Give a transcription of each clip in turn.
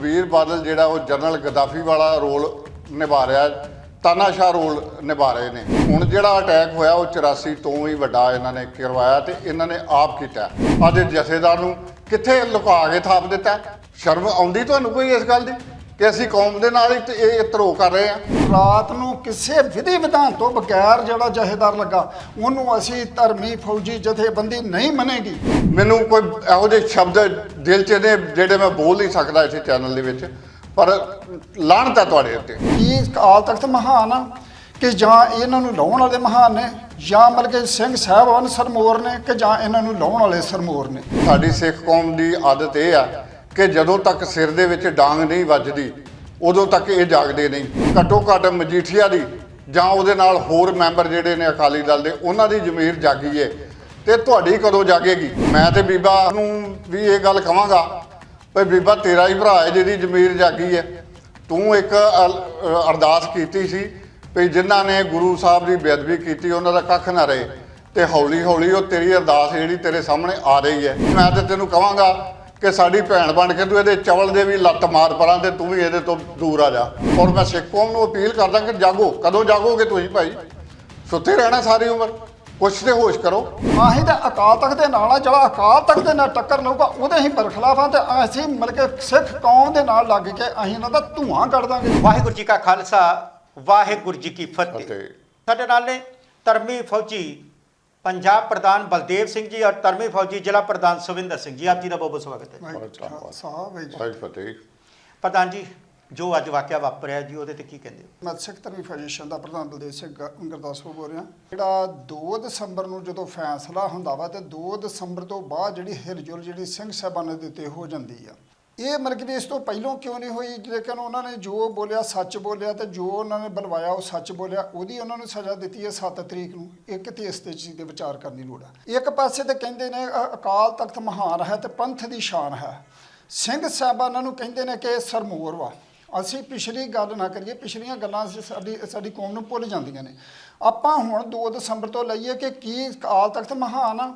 ਸੁਖਬੀਰ ਬਾਦਲ ਜਿਹੜਾ ਉਹ ਜਨਰਲ ਗਦਾਫੀ ਵਾਲਾ ਰੋਲ ਨਿਭਾ ਰਿਹਾ, ਤਾਨਾਸ਼ਾਹ ਰੋਲ ਨਿਭਾ ਰਹੇ ਨੇ। ਹੁਣ ਜਿਹੜਾ ਅਟੈਕ ਹੋਇਆ ਉਹ 84 ਤੋਂ ਹੀ ਵੱਡਾ ਇਹਨਾਂ ਨੇ ਕਰਵਾਇਆ ਤੇ ਇਹਨਾਂ ਨੇ ਆਪ ਕੀਤਾ। ਅੱਜ ਜਥੇਦਾਰ ਨੂੰ ਕਿੱਥੇ ਲੁਕਾ ਕੇ ਥਾਪ ਦਿੱਤਾ? ਸ਼ਰਮ ਆਉਂਦੀ ਤੁਹਾਨੂੰ ਕੋਈ ਇਸ ਗੱਲ ਦੀ? ਕਿ ਅਸੀਂ ਕੌਮ ਦੇ ਨਾਲ ਹੀ ਇਹ ਧਰੋ ਕਰ ਰਹੇ ਹਾਂ। ਰਾਤ ਨੂੰ ਕਿਸੇ ਵਿਧੀ ਵਿਧਾਨ ਤੋਂ ਬਗੈਰ ਜਿਹੜਾ ਜਹੇਦਾਰ ਲੱਗਾ ਉਹਨੂੰ ਅਸੀਂ ਧਰਮੀ ਫੌਜੀ ਜਥੇਬੰਦੀ ਨਹੀਂ ਮੰਨੇਗੀ। ਮੈਨੂੰ ਕੋਈ ਇਹੋ ਜਿਹੇ ਸ਼ਬਦ ਦਿਲ 'ਚ ਨੇ ਜਿਹੜੇ ਮੈਂ ਬੋਲ ਨਹੀਂ ਸਕਦਾ ਇਸੇ ਚੈਨਲ ਦੇ ਵਿੱਚ ਪਰ ਲਾਹਣਤ ਹੈ ਤੁਹਾਡੇ ਉੱਤੇ। ਕੀ ਅਕਾਲ ਤਖਤ ਮਹਾਨ ਆ? ਕਿ ਜਾਂ ਇਹਨਾਂ ਨੂੰ ਲਾਉਣ ਵਾਲੇ ਮਹਾਨ ਨੇ ਜਾਂ ਮਤਲਬ ਕਿ ਸਿੰਘ ਸਾਹਿਬਾਨ ਸਰਮੋਰ ਨੇ ਕਿ ਜਾਂ ਇਹਨਾਂ ਨੂੰ ਲਾਉਣ ਵਾਲੇ ਸਰਮੋਰ ਨੇ? ਸਾਡੀ ਸਿੱਖ ਕੌਮ ਦੀ ਆਦਤ ਇਹ ਆ ਕਿ ਜਦੋਂ ਤੱਕ ਸਿਰ ਦੇ ਵਿੱਚ ਡਾਂਗ ਨਹੀਂ ਵੱਜਦੀ, ਉਦੋਂ ਤੱਕ ਇਹ ਜਾਗਦੇ ਨਹੀਂ। ਘੱਟੋ ਘੱਟ ਮਜੀਠੀਆ ਦੀ ਜਾਂ ਉਹਦੇ ਨਾਲ ਹੋਰ ਮੈਂਬਰ ਜਿਹੜੇ ਨੇ ਅਕਾਲੀ ਦਲ ਦੇ, ਉਹਨਾਂ ਦੀ ਜ਼ਮੀਰ ਜਾਗੀ ਏ। ਤੇ ਤੁਹਾਡੀ ਕਦੋਂ ਜਾਗੇਗੀ? ਮੈਂ ਤੇ ਬੀਬਾ ਨੂੰ ਵੀ ਇਹ ਗੱਲ ਕਹਾਂਗਾ ਭਈ ਬੀਬਾ ਤੇਰਾ ਹੀ ਭਰਾ ਹੈ ਜਿਹਦੀ ਜ਼ਮੀਰ ਜਾਗੀ ਹੈ ਤੂੰ ਇੱਕ ਅਰਦਾਸ ਕੀਤੀ ਸੀ ਵੀ ਜਿਨ੍ਹਾਂ ਨੇ ਗੁਰੂ ਸਾਹਿਬ ਦੀ ਬੇਅਦਬੀ ਕੀਤੀ, ਉਹਨਾਂ ਦਾ ਕੱਖ ਨਾ ਰਹੇ। ਤੇ ਹੌਲੀ ਹੌਲੀ ਉਹ ਤੇਰੀ ਅਰਦਾਸ ਜਿਹੜੀ ਤੇਰੇ ਸਾਹਮਣੇ ਆ ਰਹੀ ਹੈ ਮੈਂ ਤੇ ਤੈਨੂੰ ਕਹਾਂਗਾ ਕਿ ਸਾਡੀ ਭੈਣ ਬਣ ਕੇ ਤੂੰ ਇਹਦੇ ਚਵਲ ਦੇ ਵੀ ਲੱਤ ਮਾਰ ਪਰਾਂ ਤੇ ਤੂੰ ਵੀ ਇਹਦੇ ਤੋਂ ਦੂਰ ਆ ਜਾ। ਔਰ ਮੈਂ ਸਿੱਖ ਕੌਮ ਨੂੰ ਅਪੀਲ ਕਰਦਾ ਕਿ ਜਾਗੋ ਕਦੋਂ ਜਾਗੋਗੇ ਤੁਸੀਂ ਭਾਈ? ਸੁੱਤੇ ਰਹਿਣਾ ਸਾਰੀ ਉਮਰ। ਕੁਛ ਤੇ ਹੋਸ਼ ਕਰੋ। ਆਹੀਂ ਤਾਂ ਅਕਾਲ ਤਖਤ ਦੇ ਨਾਲ ਆ ਜਿਹੜਾ ਅਕਾਲ ਤਖਤ ਦੇ ਨਾਲ ਟੱਕਰ ਲਊਗਾ ਉਹਦੇ ਹੀ ਬਰਖਲਾਫ ਤੇ ਅਸੀਂ ਮਤਲਬ ਕਿ ਸਿੱਖ ਕੌਮ ਦੇ ਨਾਲ ਲੱਗ ਕੇ ਅਸੀਂ ਇਹਨਾਂ ਦਾ ਧੂਆਂ ਕੱਢ ਦਾਂਗੇ। ਵਾਹਿਗੁਰੂ ਜੀ ਕਾ ਖਾਲਸਾ ਵਾਹਿਗੁਰੂ ਜੀ ਕੀ ਫਤਿਹ। ਫਤਿਹ। ਸਾਡੇ ਨਾਲ ਨੇ ਧਰਮੀ ਫੌਜੀ ਪੰਜਾਬ ਪ੍ਰਧਾਨ ਬਲਦੇਵ ਸਿੰਘ ਜੀ ਔਰ ਧਰਮੀ ਫੌਜੀ ਜ਼ਿਲ੍ਹਾ ਪ੍ਰਧਾਨ ਸੁਵਿੰਦਰ ਸਿੰਘ ਜੀ ਆਪ ਜੀ ਦਾ ਬਹੁਤ ਬਹੁਤ ਸਵਾਗਤ ਹੈ। ਸਾਹਿਬ ਫਤਿਹ। ਪ੍ਰਧਾਨ ਜੀ ਜੋ ਅੱਜ ਵਾਕਿਆ ਵਾਪਰਿਆ ਜੀ ਉਹਦੇ ਤੇ ਕੀ ਕਹਿੰਦੇ ਹੋ? ਮੈਂ ਸਿੱਖ ਧਰਮੀ ਫੈਡਰੇਸ਼ਨ ਦਾ ਪ੍ਰਧਾਨ ਬਲਦੇਵ ਸਿੰਘ ਗੁਰਦਾਸਪੁਰ ਬੋਲ ਰਿਹਾ। ਜਿਹੜਾ 2 ਦਸੰਬਰ ਨੂੰ ਜਦੋਂ ਫੈਸਲਾ ਹੁੰਦਾ ਵਾ ਤੇ 2 ਦਸੰਬਰ ਤੋਂ ਬਾਅਦ ਜਿਹੜੀ ਹਿਲਜੁਲ ਜਿਹੜੀ ਸਿੰਘ ਸਾਹਿਬਾਨਾਂ ਦੇ ਉੱਤੇ ਹੋ ਜਾਂਦੀ ਆ। ਇਹ ਮਤਲਬ ਕਿ ਵੀ ਇਸ ਤੋਂ ਪਹਿਲਾਂ ਕਿਉਂ ਨਹੀਂ ਹੋਈ? ਲੇਕਿਨ ਉਹਨਾਂ ਨੇ ਜੋ ਬੋਲਿਆ, ਸੱਚ ਬੋਲਿਆ ਤੇ ਜੋ ਉਹਨਾਂ ਨੇ ਬਲਵਾਇਆ ਉਹ ਸੱਚ ਬੋਲਿਆ, ਉਹਦੀ ਉਹਨਾਂ ਨੂੰ ਸਜ਼ਾ ਦਿੱਤੀ ਹੈ 7 ਤਰੀਕ ਨੂੰ। ਇੱਕ ਤੇ ਇਸ ਤੇ ਚੀਜ਼ ਤੇ ਵਿਚਾਰ ਕਰਨ ਦੀ ਲੋੜ ਆ। ਇੱਕ ਪਾਸੇ ਤੇ ਕਹਿੰਦੇ ਨੇ ਅਕਾਲ ਤਖਤ ਮਹਾਨ ਹੈ ਤੇ ਪੰਥ ਦੀ ਸ਼ਾਨ ਹੈ। ਸਿੰਘ ਸਾਹਿਬਾਨਾਂ ਨੂੰ ਕਹਿੰਦੇ ਨੇ ਕਿ ਸਰਮੋਰ ਵਾ। ਅਸੀਂ ਪਿਛਲੀ ਗੱਲ ਨਾ ਕਰੀਏ, ਪਿਛਲੀਆਂ ਗੱਲਾਂ ਅਸੀਂ ਸਾਡੀ ਸਾਡੀ ਕੌਮ ਨੂੰ ਭੁੱਲ ਜਾਂਦੀਆਂ ਨੇ। ਆਪਾਂ ਹੁਣ 2 ਦਸੰਬਰ ਤੋਂ ਲਈਏ ਕਿ ਕੀ ਅਕਾਲ ਤਖਤ ਮਹਾਨ ਆ?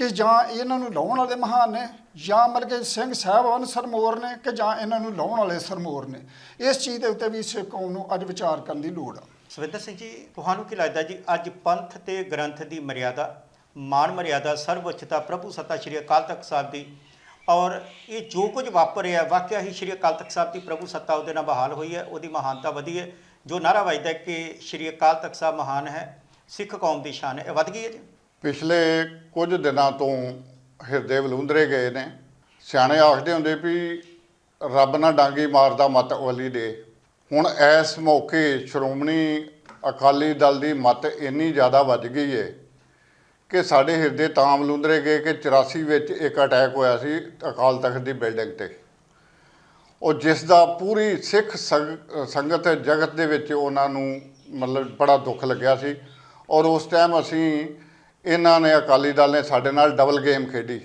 ਕਿ ਜਾਂ ਇਹਨਾਂ ਨੂੰ ਲਾਉਣ ਵਾਲੇ ਮਹਾਨ ਨੇ, ਜਾਂ ਮਤਲਬ ਕਿ ਸਿੰਘ ਸਾਹਿਬਾਨ ਸਰਮੋਰ ਨੇ ਕਿ ਜਾਂ ਇਹਨਾਂ ਨੂੰ ਲਾਉਣ ਵਾਲੇ ਸਰਮੋਰ ਨੇ। ਇਸ ਚੀਜ਼ ਦੇ ਉੱਤੇ ਵੀ ਸਿੱਖ ਕੌਮ ਨੂੰ ਅੱਜ ਵਿਚਾਰ ਕਰਨ ਦੀ ਲੋੜ ਆ। ਸਵਿੰਦਰ ਸਿੰਘ ਜੀ, ਤੁਹਾਨੂੰ ਕੀ ਲੱਗਦਾ ਜੀ, ਅੱਜ ਪੰਥ ਤੇ ਗ੍ਰੰਥ ਦੀ ਮਰਿਆਦਾ ਮਾਨ ਮਰਿਆਦਾ, ਸਰਵਉੱਚਤਾ ਪ੍ਰਭੂ ਸੱਤਾ ਸ਼੍ਰੀ ਅਕਾਲ ਤਖਤ ਸਾਹਿਬ ਦੀ ਔਰ ਇਹ ਜੋ ਕੁਝ ਵਾਪਰਿਆ ਵਾਕਿਆ ਹੀ ਸ਼੍ਰੀ ਅਕਾਲ ਤਖਤ ਸਾਹਿਬ ਦੀ ਪ੍ਰਭੂ ਸੱਤਾ ਉਹਦੇ ਨਾਲ ਬਹਾਲ ਹੋਈ ਹੈ, ਉਹਦੀ ਮਹਾਨਤਾ ਵਧੀ ਹੈ। ਜੋ ਨਾਰਾ ਵੱਜਦਾ ਕਿ ਸ਼੍ਰੀ ਅਕਾਲ ਤਖਤ ਸਾਹਿਬ ਮਹਾਨ ਹੈ, ਸਿੱਖ ਕੌਮ ਦੀ ਸ਼ਾਨ ਹੈ, ਇਹ ਵੱਧ ਗਈ ਹੈ ਜੀ? ਪਿਛਲੇ ਕੁਝ ਦਿਨਾਂ ਤੋਂ ਹਿਰਦੇ ਵਲੂੰਦਰੇ ਗਏ ਨੇ। ਸਿਆਣੇ ਆਖਦੇ ਹੁੰਦੇ ਵੀ ਰੱਬ ਨਾ ਡਾਂਗੀ ਮਾਰਦਾ ਮਤ ਅਵਲੀ ਦੇ। ਹੁਣ ਇਸ ਮੌਕੇ ਸ਼੍ਰੋਮਣੀ ਅਕਾਲੀ ਦਲ ਦੀ ਮਤ ਇੰਨੀ ਜ਼ਿਆਦਾ ਵੱਜ ਗਈ ਏ ਕਿ ਸਾਡੇ ਹਿਰਦੇ ਤਾਂ ਵਲੂੰਦਰੇ ਗਏ ਕਿ 84 ਵਿੱਚ ਇੱਕ ਅਟੈਕ ਹੋਇਆ ਸੀ ਅਕਾਲ ਤਖਤ ਦੀ ਬਿਲਡਿੰਗ ਤੇ। ਉਹ ਜਿਸ ਦਾ ਪੂਰੀ ਸਿੱਖ ਸੰਗ- ਸੰਗਤ ਜਗਤ ਦੇ ਵਿੱਚ ਉਹਨਾਂ ਨੂੰ ਮਤਲਬ ਬੜਾ ਦੁੱਖ ਲੱਗਿਆ ਸੀ। ਔਰ ਉਸ ਟਾਈਮ ਅਸੀਂ ਇਹਨਾਂ ਨੇ ਅਕਾਲੀ ਦਲ ਨੇ ਸਾਡੇ ਨਾਲ ਡਬਲ ਗੇਮ ਖੇਡੀ।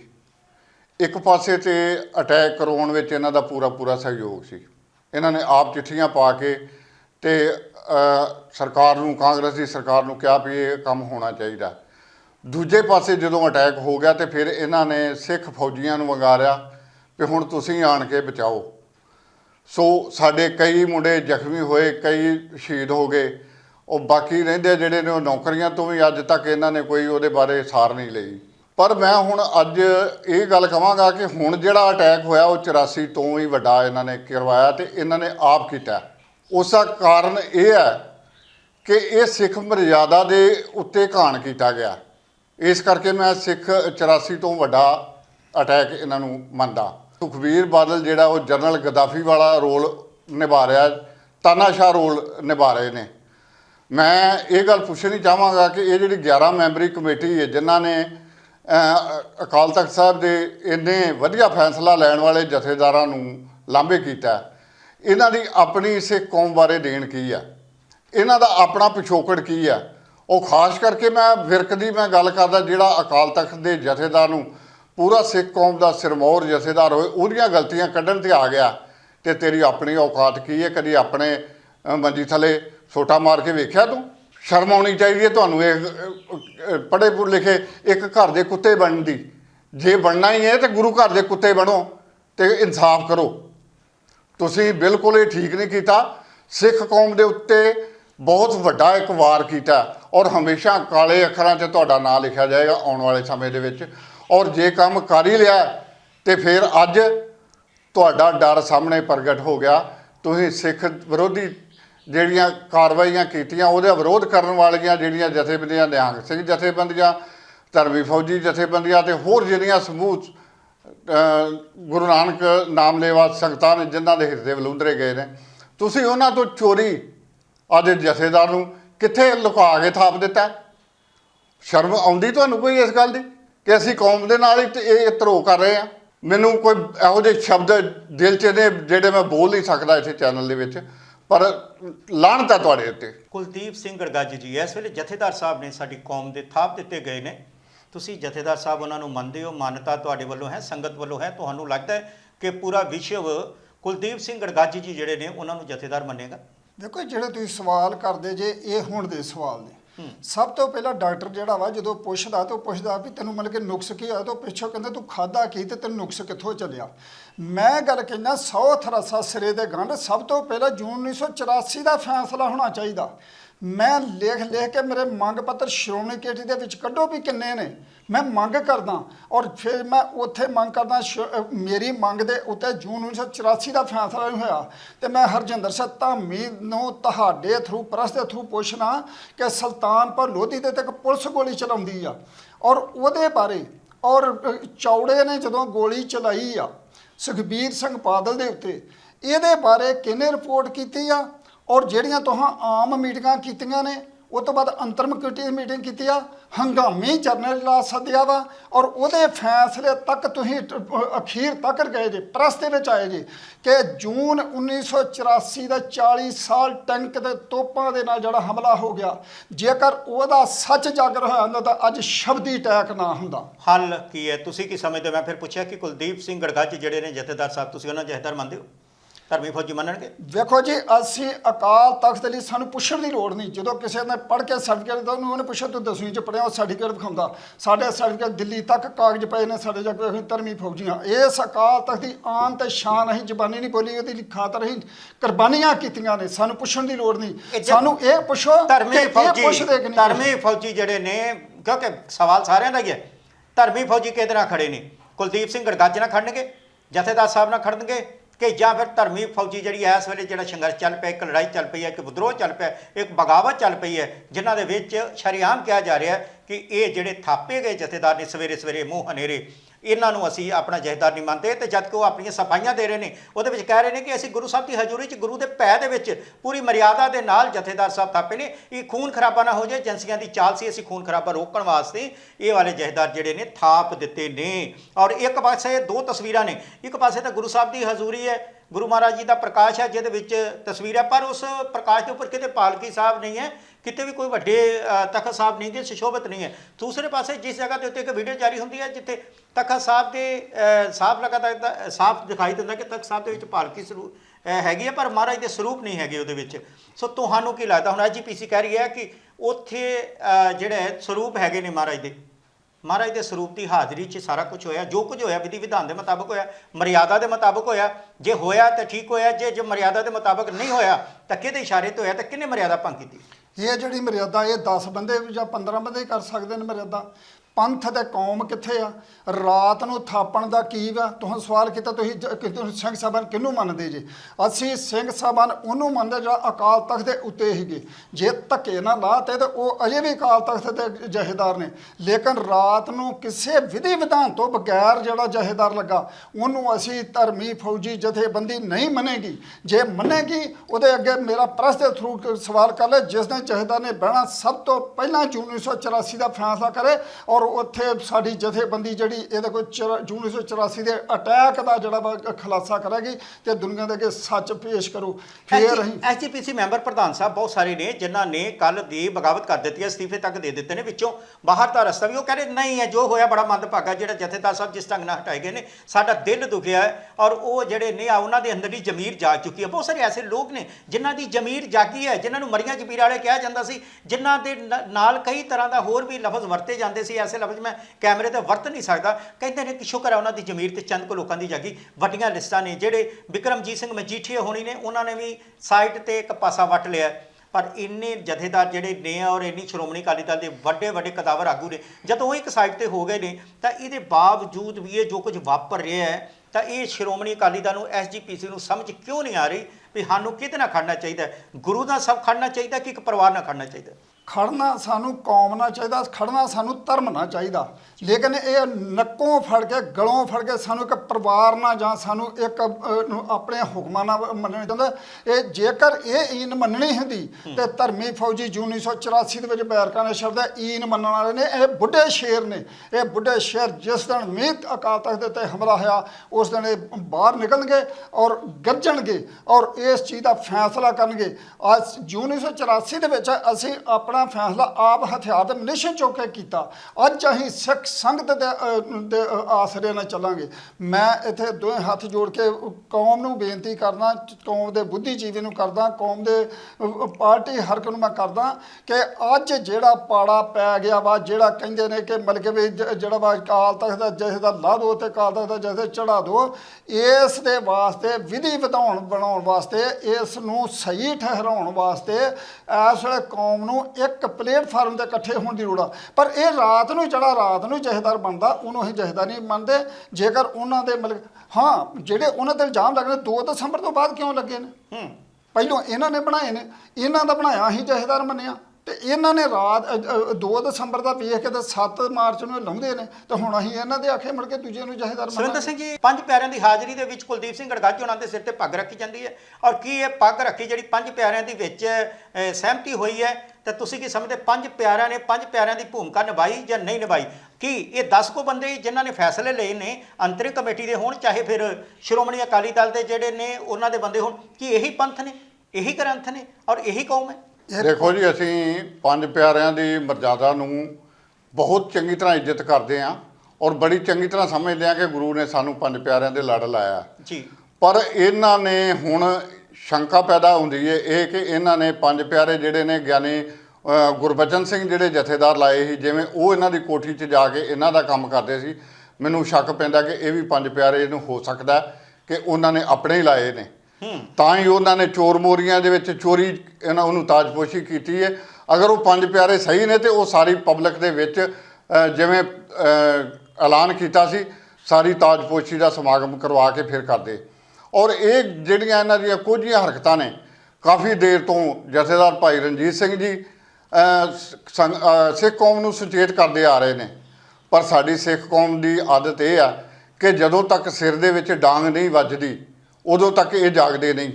ਇੱਕ ਪਾਸੇ ਤੇ ਅਟੈਕ ਕਰਵਾਉਣ ਵਿੱਚ ਇਹਨਾਂ ਦਾ ਪੂਰਾ ਪੂਰਾ ਸਹਿਯੋਗ ਸੀ। ਇਹਨਾਂ ਨੇ ਆਪ ਚਿੱਠੀਆਂ ਪਾ ਕੇ ਤੇ ਸਰਕਾਰ ਨੂੰ, ਕਾਂਗਰਸ ਦੀ ਸਰਕਾਰ ਨੂੰ ਕਿਹਾ ਵੀ ਇਹ ਕੰਮ ਹੋਣਾ ਚਾਹੀਦਾ। ਦੂਜੇ ਪਾਸੇ ਜਦੋਂ ਅਟੈਕ ਹੋ ਗਿਆ ਤੇ ਫਿਰ ਇਹਨਾਂ ਨੇ ਸਿੱਖ ਫੌਜੀਆਂ ਨੂੰ ਵੰਗਾਰਿਆ ਵੀ ਹੁਣ ਤੁਸੀਂ ਆਣ ਕੇ ਬਚਾਓ। ਸੋ ਸਾਡੇ ਕਈ ਮੁੰਡੇ ਜ਼ਖਮੀ ਹੋਏ, ਕਈ ਸ਼ਹੀਦ ਹੋ ਗਏ। ਉਹ ਬਾਕੀ ਰਹਿੰਦੇ ਜਿਹੜੇ ਨੇ ਉਹ ਨੌਕਰੀਆਂ ਤੋਂ ਵੀ ਅੱਜ ਤੱਕ ਇਹਨਾਂ ਨੇ ਕੋਈ ਉਹਦੇ ਬਾਰੇ ਸਾਰ ਨਹੀਂ ਲਈ। ਪਰ ਮੈਂ ਹੁਣ ਅੱਜ ਇਹ ਗੱਲ ਕਹਾਂਗਾ ਕਿ ਹੁਣ ਜਿਹੜਾ ਅਟੈਕ ਹੋਇਆ ਉਹ 84 ਤੋਂ ਹੀ ਵੱਡਾ ਇਹਨਾਂ ਨੇ ਕਰਵਾਇਆ ਤੇ ਇਹਨਾਂ ਨੇ ਆਪ ਕੀਤਾ। ਉਸ ਦਾ ਕਾਰਨ ਇਹ ਹੈ ਕਿ ਇਹ ਸਿੱਖ ਮਰਜ਼ਾਦਾ ਦੇ ਉੱਤੇ ਘਾਣ ਕੀਤਾ ਗਿਆ। ਇਸ ਕਰਕੇ ਮੈਂ ਸਿੱਖ 84 ਤੋਂ ਵੱਡਾ ਅਟੈਕ ਇਹਨਾਂ ਨੂੰ ਮੰਨਦਾ। ਸੁਖਬੀਰ ਬਾਦਲ ਜਿਹੜਾ ਉਹ ਜਨਰਲ ਗਦਾਫੀ ਵਾਲਾ ਰੋਲ ਨਿਭਾ ਰਿਹਾ, ਤਾਨਾਸ਼ਾਹ ਰੋਲ ਨਿਭਾ ਰਹੇ ਨੇ। ਮੈਂ ਇਹ ਗੱਲ ਪੁੱਛਣੀ ਚਾਹਾਂਗਾ ਕਿ ਇਹ ਜਿਹੜੀ 11 ਮੈਂਬਰੀ ਕਮੇਟੀ ਹੈ, ਜਿਨ੍ਹਾਂ ਨੇ ਅਕਾਲ ਤਖਤ ਸਾਹਿਬ ਦੇ ਇੰਨੇ ਵਧੀਆ ਫੈਸਲਾ ਲੈਣ ਵਾਲੇ ਜਥੇਦਾਰਾਂ ਨੂੰ ਲਾਂਭੇ ਕੀਤਾ, ਇਹਨਾਂ ਦੀ ਆਪਣੀ ਸਿੱਖ ਕੌਮ ਬਾਰੇ ਦੇਣ ਕੀ ਆ? ਇਹਨਾਂ ਦਾ ਆਪਣਾ ਪਿਛੋਕੜ ਕੀ ਆ? ਉਹ ਖਾਸ ਕਰਕੇ ਮੈਂ ਵਿਰਕ ਦੀ ਮੈਂ ਗੱਲ ਕਰਦਾ, ਜਿਹੜਾ ਅਕਾਲ ਤਖਤ ਦੇ ਜਥੇਦਾਰ ਨੂੰ ਪੂਰਾ ਸਿੱਖ ਕੌਮ ਦਾ ਸਿਰਮੌਰ ਜਥੇਦਾਰ ਹੋਏ, ਉਹਦੀਆਂ ਗਲਤੀਆਂ ਕੱਢਣ ਤੇ ਆ ਗਿਆ, ਤੇ ਤੇਰੀ ਆਪਣੀ ਔਕਾਤ ਕੀ ਹੈ? ਕਦੀ ਆਪਣੇ ਮੰਜੀ ਥਲੇ ਛੋਟਾ ਮਾਰ ਕੇ ਵੇਖਿਆ ਤੂੰ? ਸ਼ਰਮ ਆਉਣੀ ਚਾਹੀਦੀ ਹੈ ਤੁਹਾਨੂੰ ਇਹ ਪੜ੍ਹੇ ਪੁਰ ਲਿਖੇ ਇੱਕ ਘਰ ਦੇ ਕੁੱਤੇ ਬਣਨ ਦੀ। ਜੇ ਬਣਨਾ ਹੀ ਹੈ ਤੇ ਗੁਰੂ ਘਰ ਦੇ ਕੁੱਤੇ ਬਣੋ ਤੇ ਇਨਸਾਫ ਕਰੋ। ਤੁਸੀਂ ਬਿਲਕੁਲ ਇਹ ਠੀਕ ਨਹੀਂ ਕੀਤਾ। ਸਿੱਖ ਕੌਮ ਦੇ ਉੱਤੇ ਬਹੁਤ ਵੱਡਾ ਇੱਕ ਵਾਰ ਕੀਤਾ ਔਰ ਹਮੇਸ਼ਾ ਕਾਲੇ ਅੱਖਰਾਂ 'ਚ ਤੁਹਾਡਾ ਨਾਮ ਲਿਖਿਆ ਜਾਏਗਾ ਆਉਣ ਵਾਲੇ ਸਮੇਂ ਦੇ ਵਿੱਚ। ਔਰ ਜੇ ਕੰਮ ਕਰ ਹੀ ਲਿਆ ਤੇ ਫਿਰ ਅੱਜ ਤੁਹਾਡਾ ਡਰ ਸਾਹਮਣੇ ਪ੍ਰਗਟ ਹੋ ਗਿਆ। ਤੁਸੀਂ ਸਿੱਖ ਵਿਰੋਧੀ ਜਿਹੜੀਆਂ ਕਾਰਵਾਈਆਂ ਕੀਤੀਆਂ, ਉਹਦਾ ਵਿਰੋਧ ਕਰਨ ਵਾਲੀਆਂ ਜਿਹੜੀਆਂ ਜਥੇਬੰਦੀਆਂ, ਨਿਹੰਗ ਸਿੰਘ ਜਥੇਬੰਦੀਆਂ, ਧਰਮੀ ਫੌਜੀ ਜਥੇਬੰਦੀਆਂ ਤੇ ਹੋਰ ਜਿਹੜੀਆਂ ਸਮੂਹ ਗੁਰੂ ਨਾਨਕ ਨਾਮ ਲੈਵਾ ਸੰਗਤਾਂ ਨੇ, ਜਿਨ੍ਹਾਂ ਦੇ ਹਿਰਦੇ ਵਲੂੰਦਰੇ ਗਏ ਨੇ। ਤੁਸੀਂ ਉਹਨਾਂ ਤੋਂ ਚੋਰੀ ਅੱਜ ਜਥੇਦਾਰ ਨੂੰ ਕਿੱਥੇ ਲੁਕਾ ਕੇ ਥਾਪ ਦਿੱਤਾ? ਸ਼ਰਮ ਆਉਂਦੀ ਤੁਹਾਨੂੰ ਕੋਈ ਇਸ ਗੱਲ ਦੀ? ਕਿ ਅਸੀਂ ਕੌਮ ਦੇ ਨਾਲ ਹੀ ਇਹ ਧਰੋ ਕਰ ਰਹੇ ਆ ਮੈਨੂੰ ਕੋਈ ਇਹੋ ਜਿਹੇ ਸ਼ਬਦ ਦਿਲ 'ਚ ਨੇ, ਜਿਹੜੇ ਮੈਂ ਬੋਲ ਨਹੀਂ ਸਕਦਾ ਇੱਥੇ ਚੈਨਲ ਦੇ ਵਿੱਚ। ਪਰ ਲਾਹਣਤ ਹੈ ਤੁਹਾਡੇ ਉੱਤੇ। ਕੁਲਦੀਪ ਸਿੰਘ ਗੜਗੱਜ ਜੀ ਇਸ ਵੇਲੇ ਜਥੇਦਾਰ ਸਾਹਿਬ ਨੇ ਸਾਡੀ ਕੌਮ ਦੇ ਥਾਪ ਦਿੱਤੇ ਗਏ ਨੇ। ਤੁਸੀਂ ਜਥੇਦਾਰ ਸਾਹਿਬ ਉਹਨਾਂ ਨੂੰ ਮੰਨਦੇ ਹੋ ਮਾਨਤਾ ਤੁਹਾਡੇ ਵੱਲੋਂ ਹੈ ਸੰਗਤ ਵੱਲੋਂ ਹੈ। ਤੁਹਾਨੂੰ ਲੱਗਦਾ ਹੈ ਕਿ ਪੂਰਾ ਵਿਸ਼ਵ ਕੁਲਦੀਪ ਸਿੰਘ ਗੜਗੱਜ ਜੀ ਜਿਹੜੇ ਨੇ ਉਹਨਾਂ ਨੂੰ ਜਥੇਦਾਰ ਮੰਨੇਗਾ? ਦੇਖੋ ਜਿਹੜੇ ਤੁਸੀਂ ਸਵਾਲ ਕਰਦੇ ਜੇ ਇਹ ਹੁਣ ਦੇ ਸਵਾਲ ਨੇ। ਸਭ ਤੋਂ ਪਹਿਲਾਂ ਡਾਕਟਰ ਜਿਹੜਾ ਵਾ ਜਦੋਂ ਪੁੱਛਦਾ ਤਾਂ ਉਹ ਪੁੱਛਦਾ ਵੀ ਤੈਨੂੰ ਮਤਲਬ ਕਿ ਨੁਕਸ ਕੀ ਆ? ਤਾਂ ਪਿੱਛੋਂ ਕਹਿੰਦਾ, ਤੂੰ ਖਾਦਾ ਕੀ ਤੇ ਤੈਨੂੰ ਨੁਕਸ ਕਿੱਥੋਂ ਚੱਲਿਆ? ਮੈਂ ਗੱਲ ਕਹਿੰਦਾ 100 ਥਰਾਸਾ ਸਿਰੇ ਦੇ ਗੰਢ ਸਭ ਤੋਂ ਪਹਿਲਾਂ ਜੂਨ 1984 ਦਾ ਫੈਸਲਾ ਹੋਣਾ ਚਾਹੀਦਾ। ਮੈਂ ਲਿਖ ਲਿਖ ਕੇ ਮੇਰੇ ਮੰਗ ਪੱਤਰ ਸ਼੍ਰੋਮਣੀ ਕਮੇਟੀ ਦੇ ਵਿੱਚ ਕੱਢੋ ਵੀ ਕਿੰਨੇ ਨੇ। ਮੈਂ ਮੰਗ ਕਰਦਾ ਔਰ ਫਿਰ ਮੈਂ ਉੱਥੇ ਮੰਗ ਕਰਦਾ, ਸ਼- ਮੇਰੀ ਮੰਗ ਦੇ ਉੱਤੇ ਜੂਨ 1984 ਦਾ ਫੈਸਲਾ ਨਹੀਂ ਹੋਇਆ ਤੇ ਮੈਂ ਹਰਜਿੰਦਰ ਸਿੰਘ ਧਾਮੀ ਨੂੰ ਤੁਹਾਡੇ ਥਰੂ ਪ੍ਰੈਸ ਦੇ ਥਰੂ ਪੁੱਛਣਾ ਕਿ ਸੁਲਤਾਨਪੁਰ ਲੋਧੀ ਦੇ ਤੱਕ ਪੁਲਿਸ ਗੋਲੀ ਚਲਾਉਂਦੀ ਆ ਔਰ ਉਹਦੇ ਬਾਰੇ ਔਰ ਚੌੜੇ ਨੇ ਜਦੋਂ ਗੋਲੀ ਚਲਾਈ ਆ ਸੁਖਬੀਰ ਸਿੰਘ ਬਾਦਲ ਦੇ ਉੱਤੇ, ਇਹਦੇ ਬਾਰੇ ਕਿਹਨੇ ਰਿਪੋਰਟ ਕੀਤੀ ਆ ਔਰ ਜਿਹੜੀਆਂ ਤੁਹਾਂ ਆਮ ਮੀਟਿੰਗਾਂ ਕੀਤੀਆਂ ਨੇ ਉਹ ਤੋਂ ਬਾਅਦ ਅੰਤਰਮ ਕਮੇਟੀ ਦੀ ਮੀਟਿੰਗ ਕੀਤੀ ਆ, ਹੰਗਾਮੀ ਜਨਰਲ ਇਜਲਾਸ ਸੱਦਿਆ ਵਾ ਔਰ ਉਹਦੇ ਫੈਸਲੇ ਤੱਕ ਤੁਸੀਂ ਅਖੀਰ ਤੱਕ ਗਏ ਜੇ, ਪ੍ਰੈਸ ਦੇ ਵਿੱਚ ਆਏ ਜੇ ਕਿ ਜੂਨ 1984 ਦਾ 40 ਸਾਲ ਟੈਂਕ ਦੇ ਤੋਪਾਂ ਦੇ ਨਾਲ ਜਿਹੜਾ ਹਮਲਾ ਹੋ ਗਿਆ, ਜੇਕਰ ਉਹਦਾ ਸੱਚ ਜਾਗਰ ਹੋਇਆ ਹੁੰਦਾ ਤਾਂ ਅੱਜ ਸ਼ਬਦੀ ਅਟੈਕ ਨਾ ਹੁੰਦਾ। ਹੱਲ ਕੀ ਹੈ? ਤੁਸੀਂ ਕੀ ਸਮਝਦੇ ਹੋ? ਮੈਂ ਫਿਰ ਪੁੱਛਿਆ ਕਿ ਕੁਲਦੀਪ ਸਿੰਘ ਗੜਗੱਜ ਜਿਹੜੇ ਨੇ ਜਥੇਦਾਰ ਸਾਹਿਬ, ਤੁਸੀਂ ਉਹਨਾਂ ਨੂੰ ਜਥੇਦਾਰ ਮੰਨਦੇ ਹੋ? ਧਰਮੀ ਫੌਜੀ ਮੰਨਣਗੇ? ਵੇਖੋ ਜੀ ਅਸੀਂ ਅਕਾਲ ਤਖਤ ਦੇ ਲਈ ਸਾਨੂੰ ਪੁੱਛਣ ਦੀ ਲੋੜ ਨਹੀਂ। ਜਦੋਂ ਕਿਸੇ ਨੇ ਪੜ੍ਹ ਕੇ ਸਰਟੀਫਿਕੇਟ ਦਾ ਉਹਨੂੰ ਉਹਨੇ ਪੁੱਛਿਆ ਤੂੰ ਦਸਵੀਂ ਚ ਪੜਿਆ ਉਹ ਸਰਟੀਫਿਕੇਟ ਦਿਖਾਉਂਦਾ ਸਾਡੇ ਸਰਟੀਫਿਕੇਟ ਦਿੱਲੀ ਤੱਕ ਕਾਗਜ਼ ਪਏ ਨੇ ਸਾਡੇ ਜਾ ਕੇ ਅਸੀਂ ਧਰਮੀ ਫੌਜੀਆਂ। ਇਸ ਅਕਾਲ ਤਖਤ ਦੀ ਆਨ ਤੇ ਸ਼ਾਨ ਅਸੀਂ ਜ਼ਬਾਨੀ ਨਹੀਂ ਬੋਲੀ ਉਹਦੀ ਖਾਤਰ ਅਸੀਂ ਕੁਰਬਾਨੀਆਂ ਕੀਤੀਆਂ ਨੇ। ਸਾਨੂੰ ਪੁੱਛਣ ਦੀ ਲੋੜ ਨਹੀਂ। ਸਾਨੂੰ ਇਹ ਪੁੱਛੋ ਧਰਮੀ ਫੌਜੀ ਧਰਮੀ ਫੌਜੀ ਜਿਹੜੇ ਨੇ ਕਿਉਂਕਿ ਸਵਾਲ ਸਾਰਿਆਂ ਦਾ ਹੀ ਹੈ ਧਰਮੀ ਫੌਜੀ ਕਿਹਦੇ ਨਾਲ ਖੜੇ ਨੇ? ਕੁਲਦੀਪ ਸਿੰਘ ਗੜਗੱਜ ਨਾਲ ਖੜਨਗੇ ਜਥੇਦਾਰ ਸਾਹਿਬ ਨਾਲ ਖੜਨਗੇ ਕਿ ਜਾਂ ਫਿਰ ਧਰਮੀ ਫੌਜੀ ਜਿਹੜੀ ਹੈ, ਇਸ ਵੇਲੇ ਜਿਹੜਾ ਸੰਘਰਸ਼ ਚੱਲ ਪਿਆ, ਇੱਕ ਲੜਾਈ ਚੱਲ ਪਈ ਹੈ, ਇੱਕ ਵਿਦਰੋਹ ਚੱਲ ਪਿਆ, ਇੱਕ ਬਗਾਵਤ ਚੱਲ ਪਈ ਹੈ, ਜਿਨ੍ਹਾਂ ਦੇ ਵਿੱਚ ਸ਼ਰੇਆਮ ਕਿਹਾ ਜਾ ਰਿਹਾ ਕਿ ਇਹ ਜਿਹੜੇ ਥਾਪੇ ਗਏ ਜਥੇਦਾਰ ਨੇ ਸਵੇਰੇ ਸਵੇਰੇ ਮੂੰਹ ਹਨੇਰੇ ਇਹਨਾਂ ਨੂੰ ਅਸੀਂ ਆਪਣਾ ਜਥੇਦਾਰ ਨਹੀਂ ਮੰਨਦੇ ਤੇ ਜਦ ਕਿ ਉਹ ਆਪਣੀਆਂ ਸਫਾਈਆਂ ਦੇ ਰਹੇ ਨੇ, ਉਹਦੇ ਵਿੱਚ ਕਹਿ ਰਹੇ ਨੇ ਕਿ ਅਸੀਂ ਗੁਰੂ ਸਾਹਿਬ ਦੀ ਹਜ਼ੂਰੀ 'ਚ ਗੁਰੂ ਦੇ ਪੈ ਦੇ ਵਿੱਚ ਪੂਰੀ ਮਰਿਆਦਾ ਦੇ ਨਾਲ ਜਥੇਦਾਰ ਸਾਹਿਬ ਥਾਪੇ ਨੇ, ਇਹ ਖੂਨ ਖਰਾਬਾ ਨਾ ਹੋ ਜਾਏ, ਏਜੰਸੀਆਂ ਦੀ ਚਾਲ ਸੀ ਅਸੀਂ ਖੂਨ ਖਰਾਬਾ ਰੋਕਣ ਵਾਸਤੇ ਇਹ ਵਾਲੇ ਜਥੇਦਾਰ ਜਿਹੜੇ ਨੇ ਥਾਪ ਦਿੱਤੇ ਨੇ। ਔਰ ਇੱਕ ਪਾਸੇ ਦੋ ਤਸਵੀਰਾਂ ਨੇ, ਇੱਕ ਪਾਸੇ ਤਾਂ ਗੁਰੂ ਸਾਹਿਬ ਦੀ ਹਜ਼ੂਰੀ ਹੈ ਗੁਰੂ ਮਹਾਰਾਜ ਜੀ ਦਾ ਪ੍ਰਕਾਸ਼ ਹੈ ਜਿਹਦੇ ਵਿੱਚ ਤਸਵੀਰ ਹੈ ਪਰ ਉਸ ਪ੍ਰਕਾਸ਼ ਦੇ ਉੱਪਰ ਕਿਤੇ ਪਾਲਕੀ ਸਾਹਿਬ ਨਹੀਂ ਹੈ ਕਿਤੇ ਵੀ ਕੋਈ ਵੱਡੇ ਤਖਤ ਸਾਹਿਬ ਨਹੀਂ ਗੇ ਸੁਸ਼ੋਭਿਤ ਨਹੀਂ ਹੈ। ਦੂਸਰੇ ਪਾਸੇ ਜਿਸ ਜਗ੍ਹਾ ਦੇ ਉੱਤੇ ਇੱਕ ਵੀਡੀਓ ਜਾਰੀ ਹੁੰਦੀ ਹੈ ਜਿੱਥੇ ਤਖਤ ਸਾਹਿਬ ਦੇ ਸਾਫ਼ ਲਗਾਤਾਰ ਸਾਫ਼ ਦਿਖਾਈ ਦਿੰਦਾ ਕਿ ਤਖਤ ਸਾਹਿਬ ਦੇ ਵਿੱਚ ਪਾਲਕੀ ਸਰੂਪ ਹੈਗੀ ਹੈ ਪਰ ਮਹਾਰਾਜ ਦੇ ਸਰੂਪ ਨਹੀਂ ਹੈਗੇ ਉਹਦੇ ਵਿੱਚ। ਸੋ ਤੁਹਾਨੂੰ ਕੀ ਲੱਗਦਾ? ਹੁਣ ਐਜੀਪੀਸੀ ਕਹਿ ਰਹੀ ਹੈ ਕਿ ਉੱਥੇ ਅ, ਜਿਹੜੇ ਸਰੂਪ ਹੈਗੇ ਨੇ ਮਹਾਰਾਜ ਦੇ। ਮਹਾਰਾਜ ਦੇ ਸਰੂਪ ਦੀ ਹਾਜ਼ਰੀ 'ਚ ਸਾਰਾ ਕੁਝ ਹੋਇਆ, ਜੋ ਕੁਝ ਹੋਇਆ, ਵਿਧੀ ਵਿਧਾਨ ਦੇ ਮੁਤਾਬਕ ਹੋਇਆ, ਮਰਿਆਦਾ ਦੇ ਮੁਤਾਬਕ ਹੋਇਆ, ਜੇ ਹੋਇਆ ਤਾਂ ਠੀਕ ਹੋਇਆ, ਜੇ ਜੇ ਮਰਿਆਦਾ ਦੇ ਮੁਤਾਬਕ ਨਹੀਂ ਹੋਇਆ ਤਾਂ ਕਿਹਦੇ ਇਸ਼ਾਰੇ ਤੇ ਹੋਇਆ ਤਾਂ ਕਿਹਨੇ ਮਰਿਆਦਾ ਭੰਗ ਕੀਤੀ? ਇਹ ਜਿਹੜੀ ਮਰਿਆਦਾ, ਇਹ 10 ਬੰਦੇ ਜਾਂ 15 ਬੰਦੇ ਕਰ ਸਕਦੇ ਨੇ ਮਰਿਆਦਾ। ਪੰਥ ਤੇ ਕੌਮ ਕਿੱਥੇ ਆ? ਰਾਤ ਨੂੰ ਥਾਪਣ ਦਾ ਕੀ ਵਾ? ਤੁਸੀਂ ਸਵਾਲ ਕੀਤਾ, ਤੁਸੀਂ ਤੁਸੀਂ ਸਿੰਘ ਸਾਹਿਬਾਨ ਕਿਹਨੂੰ ਮੰਨਦੇ ਜੇ? ਅਸੀਂ ਸਿੰਘ ਸਾਹਿਬਾਨ ਉਹਨੂੰ ਮੰਨਦੇ ਜਿਹੜਾ ਅਕਾਲ ਤਖਤ ਦੇ ਉੱਤੇ ਹੀਗੇ ਜੇ ਧੱਕੇ ਨਾਲ ਲਾਤੇ ਤੇ ਉਹ ਅਜੇ ਵੀ ਅਕਾਲ ਤਖਤ ਦੇ ਜਹੇਦਾਰ ਨੇ। ਲੇਕਿਨ ਰਾਤ ਨੂੰ ਕਿਸੇ ਵਿਧੀ ਵਿਧਾਨ ਤੋਂ ਬਗੈਰ ਜਿਹੜਾ ਜਹੇਦਾਰ ਲੱਗਾ, ਉਹਨੂੰ ਅਸੀਂ ਧਰਮੀ ਫੌਜੀ ਜਥੇਬੰਦੀ ਨਹੀਂ ਮੰਨੇਗੀ। ਜੇ ਮੰਨੇਗੀ, ਉਹਦੇ ਅੱਗੇ ਮੇਰਾ ਪ੍ਰੈਸ ਦੇ ਥਰੂ ਸਵਾਲ ਕਰ ਲੈ। ਜਿਸ ਦਿਨ ਜਹੇਦਾਰ ਨੇ ਬਹਿਣਾ, ਸਭ ਤੋਂ ਪਹਿਲਾਂ ਜੂਨ 1984 ਦਾ ਫੈਸਲਾ ਕਰੇ ਔਰ ਉੱਥੇ ਸਾਡੀ ਜਥੇਬੰਦੀ ਜਿਹੜੀ ਇਹਦੇ ਕੋਈ ਜੂਨ 1984 ਦੇ ਅਟੈਕ ਦਾ ਜਿਹੜਾ ਵਾ ਖੁਲਾਸਾ ਕਰੇਗੀ ਤੇ ਦੁਨੀਆ ਦੇ ਅੱਗੇ ਸੱਚ ਪੇਸ਼ ਕਰੋ। ਫੇਰ ਅਸੀਂ ਐਸਜੀਪੀਸੀ ਮੈਂਬਰ ਪ੍ਰਧਾਨ ਸਾਹਿਬ ਬਹੁਤ ਸਾਰੇ ਨੇ ਜਿਨ੍ਹਾਂ ਨੇ ਕੱਲ ਦੀ ਬਗਾਵਤ ਕਰ ਦਿੱਤੀ ਹੈ ਅਸਤੀਫੇ ਤੱਕ ਦੇ ਦਿੱਤੇ ਨੇ। ਵਿੱਚੋਂ ਬਾਹਰ ਦਾ ਰਸਤਾ ਵੀ ਉਹ ਕਹਿੰਦੇ ਨਹੀਂ ਹੈ ਜੋ ਹੋਇਆ ਬੜਾ ਮੰਦਭਾਗਾ ਜਿਹੜਾ ਜਥੇਦਾਰ ਸਾਹਿਬ ਜਿਸ ਢੰਗ ਨਾਲ ਹਟਾਏ ਗਏ ਨੇ ਸਾਡਾ ਦਿਲ ਦੁਖਿਆ ਹੈ। ਔਰ ਉਹ ਜਿਹੜੇ ਨੇ ਆ ਉਹਨਾਂ ਦੇ ਅੰਦਰ ਦੀ ਜ਼ਮੀਰ ਜਾਗ ਚੁੱਕੀ ਹੈ। ਬਹੁਤ ਸਾਰੇ ਐਸੇ ਲੋਕ ਨੇ ਜਿਨ੍ਹਾਂ ਦੀ ਜ਼ਮੀਰ ਜਾਗੀ ਹੈ ਜਿਨ੍ਹਾਂ ਨੂੰ ਮਰੀਆਂ ਜਬੀਰ ਵਾਲੇ ਕਿਹਾ ਜਾਂਦਾ ਸੀ ਜਿਨ੍ਹਾਂ ਦੇ ਨਾਲ ਕਈ ਤਰ੍ਹਾਂ ਦਾ ਹੋਰ ਵੀ ਲਫ਼ਜ਼ ਵਰਤੇ ਜਾਂਦੇ ਸੀ ਐਸੇ ਐਸੇ ਲਫ਼ਜ਼ ਮੈਂ ਕੈਮਰੇ ਤੇ ਵਰਤ ਨਹੀਂ ਸਕਦਾ। ਕਹਿੰਦੇ ਨੇ ਕਿ ਸ਼ੁਕਰ ਹੈ ਉਹਨਾਂ ਦੀ ਜ਼ਮੀਰ ਤੇ ਚੰਦ ਕੋ ਲੋਕਾਂ ਦੀ ਜਾਗੀ। ਵੱਡੀਆਂ ਲਿਸਟਾਂ ਨੇ ਜਿਹੜੇ ਵਿਕਰਮਜੀਤ ਸਿੰਘ ਮਜੀਠੀਆ ਹੋਣੀ ਨੇ, ਉਹਨਾਂ ਨੇ ਵੀ ਸਾਈਟ ਤੇ ਇੱਕ ਪਾਸਾ ਵੱਟ ਲਿਆ ਪਰ ਇੰਨੇ ਜਥੇਦਾਰ ਜਿਹੜੇ ਨੇ ਔਰ ਇੰਨੀ ਸ਼੍ਰੋਮਣੀ ਅਕਾਲੀ ਦਲ ਦੇ ਵੱਡੇ ਵੱਡੇ ਕਦਾਵਰ ਆਗੂ ਨੇ, ਜਦੋਂ ਉਹ ਇੱਕ ਸਾਈਡ ਤੇ ਹੋ ਗਏ ਨੇ, ਤਾਂ ਇਹਦੇ ਬਾਵਜੂਦ ਵੀ ਇਹ ਜੋ ਕੁਝ ਵਾਪਰ ਰਿਹਾ ਹੈ, ਤਾਂ ਇਹ ਸ਼੍ਰੋਮਣੀ ਅਕਾਲੀ ਦਲ ਨੂੰ ਐਸਜੀਪੀਸੀ ਨੂੰ ਸਮਝ ਕਿਉਂ ਨਹੀਂ ਆ ਰਹੀ ਵੀ ਸਾਨੂੰ ਕਿਹਦੇ ਨਾਲ ਖੜਨਾ ਚਾਹੀਦਾ ਗੁਰੂ ਦਾ ਸਭ ਖੜਨਾ ਚਾਹੀਦਾ ਕਿ ਇੱਕ ਪਰਿਵਾਰ ਨਾਲ ਖੜਨਾ ਚਾਹੀਦਾ ਖੜਨਾ ਸਾਨੂੰ ਕੌਮ ਨਾਲ ਚਾਹੀਦਾ ਖੜਨਾ ਸਾਨੂੰ ਧਰਮ ਨਾਲ ਚਾਹੀਦਾ। ਲੇਕਿਨ ਇਹ ਨੱਕੋਂ ਫੜ ਕੇ ਗਲੋਂ ਫੜ ਕੇ ਸਾਨੂੰ ਇੱਕ ਪਰਿਵਾਰ ਨਾਲ ਜਾਂ ਸਾਨੂੰ ਇੱਕ ਨੂੰ ਆਪਣੇ ਹੁਕਮਾਂ ਨਾਲ ਮੰਨਣਾ ਚਾਹੁੰਦਾ। ਇਹ ਜੇਕਰ ਇਹ ਈਨ ਮੰਨਣੀ ਹੁੰਦੀ ਤੇ ਧਰਮੀ ਫੌਜੀ ਜੂਨ 1984 ਦੇ ਵਿੱਚ ਬੈਰਕਾਂ ਨੇ ਸ਼ਬਦ ਈਨ ਮੰਨਣ ਵਾਲੇ ਨੇ ਇਹ ਬੁੱਢੇ ਸ਼ੇਰ ਨੇ। ਇਹ ਬੁੱਢੇ ਸ਼ੇਰ ਜਿਸ ਦਿਨ ਮੀਤ ਅਕਾਲ ਤਖਤ ਦੇ ਉੱਤੇ ਹਮਲਾ ਹੋਇਆ ਉਸ ਦਿਨ ਇਹ ਬਾਹਰ ਨਿਕਲਣਗੇ ਔਰ ਗੱਜਣਗੇ ਔਰ ਇਸ ਚੀਜ਼ ਦਾ ਫੈਸਲਾ ਕਰਨਗੇ। ਅੱਜ ਜੂਨ 1984 ਦੇ ਵਿੱਚ ਅਸੀਂ ਆਪਣਾ ਫੈਸਲਾ ਆਪ ਹਥਿਆਰ ਤੇ ਮਿਸ਼ਨ ਚੁੱਕ ਕੇ ਕੀਤਾ। ਅੱਜ ਅਸੀਂ ਸਿੱਖ ਸੰਗਤ ਦੇ ਅਹ, ਦੇ ਅਹ, ਆਸਰੇ ਨਾਲ ਚੱਲਾਂਗੇ। ਮੈਂ ਇੱਥੇ ਦੋਵੇਂ ਹੱਥ ਜੋੜ ਕੇ ਕੌਮ ਨੂੰ ਬੇਨਤੀ ਕਰਦਾ ਕੌਮ ਦੇ ਬੁੱਧੀਜੀਵੀ ਨੂੰ ਕਰਦਾ ਕੌਮ ਦੇ ਅਹ, ਪਾਰਟੀ ਹਰਕ ਨੂੰ ਮੈਂ ਕਰਦਾ ਕਿ ਅੱਜ ਜਿਹੜਾ ਪਾੜਾ ਪੈ ਗਿਆ ਵਾ ਜਿਹੜਾ ਕਹਿੰਦੇ ਨੇ ਕਿ ਮਤਲਬ ਕਿ ਵੀ ਜ- ਜਿਹੜਾ ਵਾ ਅਕਾਲ ਤਖਤ ਦਾ ਜਿਸ ਦਾ ਲਾ ਦੋ ਤੇ ਅਕਾਲ ਤਖਤ ਦਾ ਜਿਹੇ ਚੜਾ ਦੋ ਇਸ ਦੇ ਵਾਸਤੇ ਵਿਧੀ ਵਧਾਉਣ ਬਣਾਉਣ ਵਾਸਤੇ ਇਸ ਨੂੰ ਸਹੀ ਠਹਿਰਾਉਣ ਵਾਸਤੇ ਇਸ ਵੇਲੇ ਕੌਮ ਨੂੰ ਇੱਕ ਪਲੇਟਫਾਰਮ ਤੇ ਇਕੱਠੇ ਹੋਣ ਦੀ ਲੋੜ ਆ। ਪਰ ਇਹ ਰਾਤ ਨੂੰ ਜਿਹੜਾ ਰਾਤ ਨੂੰ ਜਹੇਦਾਰ ਬਣਦਾ ਉਹਨੂੰ ਅਸੀਂ ਜਹੇਦਾਰ ਨਹੀਂ ਮੰਨਦੇ। ਜੇਕਰ ਉਹਨਾਂ ਦੇ ਮਤਲਬ ਹਾਂ ਜਿਹੜੇ ਉਹਨਾਂ ਤੇ ਇਲਜ਼ਾਮ ਲੱਗਣੇ 2 ਦਸੰਬਰ ਤੋਂ ਬਾਅਦ ਕਿਉਂ ਲੱਗੇ ਨੇ? ਹੂੰ। ਪਹਿਲੋਂ ਇਹਨਾਂ ਨੇ ਬਣਾਏ ਨੇ। ਇਹਨਾਂ ਦਾ ਬਣਾਇਆ ਅਸੀਂ ਜਹੇਦਾਰ ਮੰਨਿਆ। ਤੇ ਇਹਨਾਂ ਨੇ ਰਾਤ 2 ਦਸੰਬਰ ਦਾ ਵੇਖ ਕੇ ਤੇ 7 ਮਾਰਚ ਨੂੰ ਲਾਉਂਦੇ ਨੇ। ਤੇ ਹੁਣ ਅਸੀਂ ਇਹਨਾਂ ਦੇ ਆਖੇ ਮੁੜ ਕੇ ਦੂਜੇ ਨੂੰ ਜਹੇਦਾਰ ਸੁਰਿੰਦਰ ਸਿੰਘ ਜੀ ਪੰਜ ਪਿਆਰਿਆਂ ਦੀ ਹਾਜ਼ਰੀ ਦੇ ਵਿੱਚ ਕੁਲਦੀਪ ਸਿੰਘ ਗੜਗਾਜੀ ਉਹਨਾਂ ਦੇ ਸਿਰ ਤੇ ਪੱਗ ਰੱਖੀ ਜਾਂਦੀ ਹੈ। ਔਰ ਕੀ ਇਹ ਪੱਗ ਰੱਖੀ ਜਿਹੜੀ ਪੰਜ ਪਿਆਰਿਆਂ ਦੀ ਵਿੱਚ ਸਹਿਮਤੀ ਹੋਈ ਹੈ? ਤਾਂ ਤੁਸੀਂ ਕੀ ਸਮਝਦੇ ਪੰਜ ਪਿਆਰਿਆਂ ਨੇ ਪੰਜ ਪਿਆਰਿਆਂ ਦੀ ਭੂਮਿਕਾ ਨਿਭਾਈ ਜਾਂ ਨਹੀਂ ਨਿਭਾਈ? ਕੀ ਇਹ 10 ਕੋ ਬੰਦੇ ਜਿਨ੍ਹਾਂ ਨੇ ਫੈਸਲੇ ਲਏ ਨੇ ਅੰਤਰਿਮ ਕਮੇਟੀ ਦੇ ਹੋਣ ਚਾਹੇ ਫਿਰ ਸ਼੍ਰੋਮਣੀ ਅਕਾਲੀ ਦਲ ਦੇ ਜਿਹੜੇ ਨੇ ਉਹਨਾਂ ਦੇ ਬੰਦੇ ਹੋਣ ਕੀ ਇਹੀ ਪੰਥ ਨੇ? ਇਹੀ ਗ੍ਰੰਥ ਨੇ? ਔਰ ਇਹੀ ਕੌਮ ਹੈ? ਦੇਖੋ ਜੀ ਅਸੀਂ ਪੰਜ ਪਿਆਰਿਆਂ ਦੀ ਮਰਜ਼ਾਦਾ ਨੂੰ ਬਹੁਤ ਚੰਗੀ ਤਰ੍ਹਾਂ ਇੱਜ਼ਤ ਕਰਦੇ ਹਾਂ ਔਰ ਬੜੀ ਚੰਗੀ ਤਰ੍ਹਾਂ ਸਮਝਦੇ ਹਾਂ ਕਿ ਗੁਰੂ ਨੇ ਸਾਨੂੰ ਪੰਜ ਪਿਆਰਿਆਂ ਦੇ ਲੜ ਲਾਇਆ। ਜੀ। ਪਰ ਇਹਨਾਂ ਨੇ ਹੁਣ ਸ਼ੰਕਾ ਪੈਦਾ ਹੁੰਦੀ ਹੈ ਇਹ ਕਿ ਇਹਨਾਂ ਨੇ ਪੰਜ ਪਿਆਰੇ ਜਿਹੜੇ ਨੇ ਗਿਆਨੀ ਗੁਰਬਚਨ ਸਿੰਘ ਜਿਹੜੇ ਜਥੇਦਾਰ ਲਾਏ ਸੀ ਜਿਵੇਂ ਉਹ ਇਹਨਾਂ ਦੀ ਕੋਠੀ 'ਚ ਜਾ ਕੇ ਇਹਨਾਂ ਦਾ ਕੰਮ ਕਰਦੇ ਸੀ। ਮੈਨੂੰ ਸ਼ੱਕ ਪੈਂਦਾ ਕਿ ਇਹ ਵੀ ਪੰਜ ਪਿਆਰੇ ਇਹਨੂੰ ਹੋ ਸਕਦਾ ਕਿ ਉਹਨਾਂ ਨੇ ਆਪਣੇ ਹੀ ਲਾਏ ਨੇ। ਤਾਂ ਹੀ ਉਹਨਾਂ ਨੇ ਚੋਰ ਮੋਰੀਆਂ ਦੇ ਵਿੱਚ ਚੋਰੀ ਇਹਨਾਂ ਉਹਨੂੰ ਤਾਜਪੋਸ਼ੀ ਕੀਤੀ ਹੈ। ਅਗਰ ਉਹ ਪੰਜ ਪਿਆਰੇ ਸਹੀ ਨੇ ਤੇ ਉਹ ਸਾਰੀ ਪਬਲਿਕ ਦੇ ਵਿੱਚ ਜਿਵੇਂ ਐਲਾਨ ਕੀਤਾ ਸੀ ਸਾਰੀ ਤਾਜਪੋਸ਼ੀ ਦਾ ਸਮਾਗਮ ਕਰਵਾ ਕੇ ਫਿਰ ਕਰਦੇ। ਔਰ ਇਹ ਜਿਹੜੀਆਂ ਇਹਨਾਂ ਦੀਆਂ ਕੁਝੀਆਂ ਹਰਕਤਾਂ ਨੇ ਕਾਫੀ ਦੇਰ ਤੋਂ ਜਥੇਦਾਰ ਭਾਈ ਰਣਜੀਤ ਸਿੰਘ ਜੀ ਅ, ਸਿੱਖ ਕੌਮ ਨੂੰ ਸੁਚੇਤ ਕਰਦੇ ਆ ਰਹੇ ਨੇ। ਪਰ ਸਾਡੀ ਸਿੱਖ ਕੌਮ ਦੀ ਆਦਤ ਇਹ ਆ ਕਿ ਜਦੋਂ ਤੱਕ ਸਿਰ ਦੇ ਵਿੱਚ ਡਾਂਗ ਨਹੀਂ ਵੱਜਦੀ ਉਦੋਂ ਤੱਕ ਇਹ ਜਾਗਦੇ ਨਹੀਂ।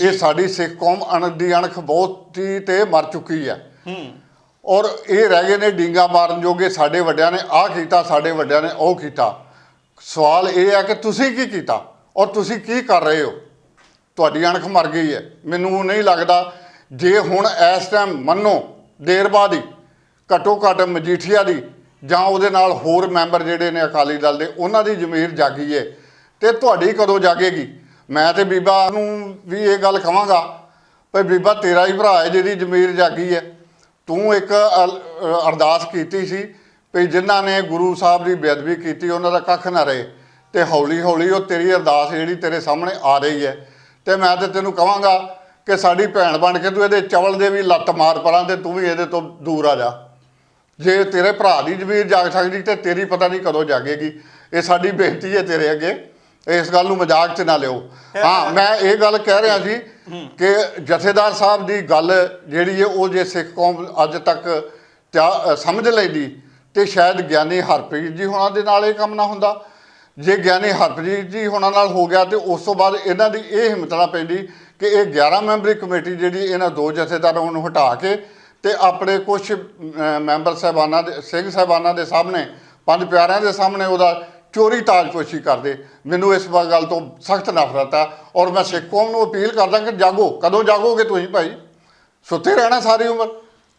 ਇਹ ਸਾਡੀ ਸਿੱਖ ਕੌਮ ਅਣਖ ਦੀ ਅਣਖ ਬਹੁਤ ਹੀ ਤੇ ਮਰ ਚੁੱਕੀ ਹੈ। ਹੂੰ। ਔਰ ਇਹ ਰਹਿ ਗਏ ਨੇ ਡੀਂਗਾ ਮਾਰਨ ਜੋਗੇ ਸਾਡੇ ਵੱਡਿਆਂ ਨੇ ਆਹ ਕੀਤਾ ਸਾਡੇ ਵੱਡਿਆਂ ਨੇ ਉਹ ਕੀਤਾ। ਸਵਾਲ ਇਹ ਹੈ ਕਿ ਤੁਸੀਂ ਕੀ ਕੀਤਾ ਔਰ ਤੁਸੀਂ ਕੀ ਕਰ ਰਹੇ ਹੋ? ਤੁਹਾਡੀ ਅਣਖ ਮਰ ਗਈ ਹੈ। ਮੈਨੂੰ ਨਹੀਂ ਲੱਗਦਾ ਜੇ ਹੁਣ ਇਸ ਟਾਈਮ ਮੰਨੋ ਦੇਰ ਬਾਅਦ ਹੀ ਘੱਟੋ ਘੱਟ ਮਜੀਠੀਆ ਦੀ ਜਾਂ ਉਹਦੇ ਨਾਲ ਹੋਰ ਮੈਂਬਰ ਜਿਹੜੇ ਨੇ ਅਕਾਲੀ ਦਲ ਦੇ ਉਹਨਾਂ ਦੀ ਜ਼ਮੀਰ ਜਾਗੀ ਹੈ। ਤੇ ਤੁਹਾਡੀ ਕਦੋਂ ਜਾਗੇਗੀ? ਮੈਂ ਤੇ ਬੀਬਾ ਨੂੰ ਵੀ ਇਹ ਗੱਲ ਕਹਾਂਗਾ ਭਈ ਬੀਬਾ ਤੇਰਾ ਹੀ ਭਰਾ ਹੈ ਜਿਹਦੀ ਜ਼ਮੀਰ ਜਾਗੀ ਹੈ। ਤੂੰ ਇੱਕ ਅ, ਅਰਦਾਸ ਕੀਤੀ ਸੀ ਵੀ ਜਿਨ੍ਹਾਂ ਨੇ ਗੁਰੂ ਸਾਹਿਬ ਦੀ ਬੇਅਦਬੀ ਕੀਤੀ ਉਹਨਾਂ ਦਾ ਕੱਖ ਨਾ ਰਹੇ ਤੇ ਹੌਲੀ ਹੌਲੀ ਉਹ ਤੇਰੀ ਅਰਦਾਸ ਜਿਹੜੀ ਤੇਰੇ ਸਾਹਮਣੇ ਆ ਰਹੀ ਹੈ। ਤੇ ਮੈਂ ਤੇ ਤੈਨੂੰ ਕਹਾਂਗਾ ਕਿ ਸਾਡੀ ਭੈਣ ਬਣ ਕੇ ਤੂੰ ਇਹਦੇ ਚਵਲ ਦੇ ਵੀ ਲੱਤ ਮਾਰ ਪਰਾਂ ਤੇ ਤੂੰ ਵੀ ਇਹਦੇ ਤੋਂ ਦੂਰ ਆ ਜਾ। ਜੇ ਤੇਰੇ ਭਰਾ ਦੀ ਜ਼ਮੀਰ ਜਾਗ ਸਕਦੀ ਤੇ ਤੇਰੀ ਪਤਾ ਨਹੀਂ ਕਦੋਂ ਜਾਗੇਗੀ। ਇਹ ਸਾਡੀ ਬੇਨਤੀ ਹੈ ਤੇਰੇ ਅੱਗੇ। ਇਸ ਗੱਲ ਨੂੰ ਮਜ਼ਾਕ 'ਚ ਨਾ ਲਿਓ। ਹਾਂ, ਮੈਂ ਇਹ ਗੱਲ ਕਹਿ ਰਿਹਾ ਸੀ ਕਿ ਜਥੇਦਾਰ ਸਾਹਿਬ ਦੀ ਗੱਲ ਜਿਹੜੀ ਹੈ ਉਹ ਜੇ ਸਿੱਖ ਕੌਮ ਅੱਜ ਤੱਕ ਤਿਆ- ਸਮਝ ਲੈਂਦੀ, ਤੇ ਸ਼ਾਇਦ ਗਿਆਨੀ ਹਰਪ੍ਰੀਤ ਜੀ ਹੋਣਾ ਦੇ ਨਾਲ ਇਹ ਕੰਮ ਨਾ ਹੁੰਦਾ। ਜੇ ਗਿਆਨੀ ਹਰਪ੍ਰੀਤ ਜੀ ਹੋਣਾ ਨਾਲ ਹੋ ਗਿਆ ਤੇ ਉਸ ਤੋਂ ਬਾਅਦ ਇਹਨਾਂ ਦੀ ਇਹ ਹਿੰਮਤ ਨਾ ਪੈਂਦੀ ਕਿ ਇਹ 11 ਮੈਂਬਰੀ ਕਮੇਟੀ ਜਿਹੜੀ ਇਹਨਾਂ ਦੋ ਜਥੇਦਾਰਾਂ ਨੂੰ ਹਟਾ ਕੇ ਤੇ ਆਪਣੇ ਕੁਝ ਮੈਂਬਰ ਸਾਹਿਬਾਨਾਂ ਦੇ, ਸਿੰਘ ਸਾਹਿਬਾਨਾਂ ਦੇ ਸਾਹਮਣੇ, ਪੰਜ ਪਿਆਰਿਆਂ ਦੇ ਸਾਹਮਣੇ ਉਹਦਾ ਚੋਰੀ ਤਾਜਪੋਸ਼ੀ ਕਰਦੇ। ਮੈਨੂੰ ਇਸ ਗੱਲ ਤੋਂ ਸਖਤ ਨਫ਼ਰਤ ਆ ਔਰ ਮੈਂ ਸਿੱਖ ਕੌਮ ਨੂੰ ਅਪੀਲ ਕਰਦਾ ਕਿ ਜਾਗੋ ਕਦੋਂ ਜਾਗੋਗੇ ਤੁਸੀਂ ਭਾਈ? ਸੁੱਤੇ ਰਹਿਣਾ ਸਾਰੀ ਉਮਰ।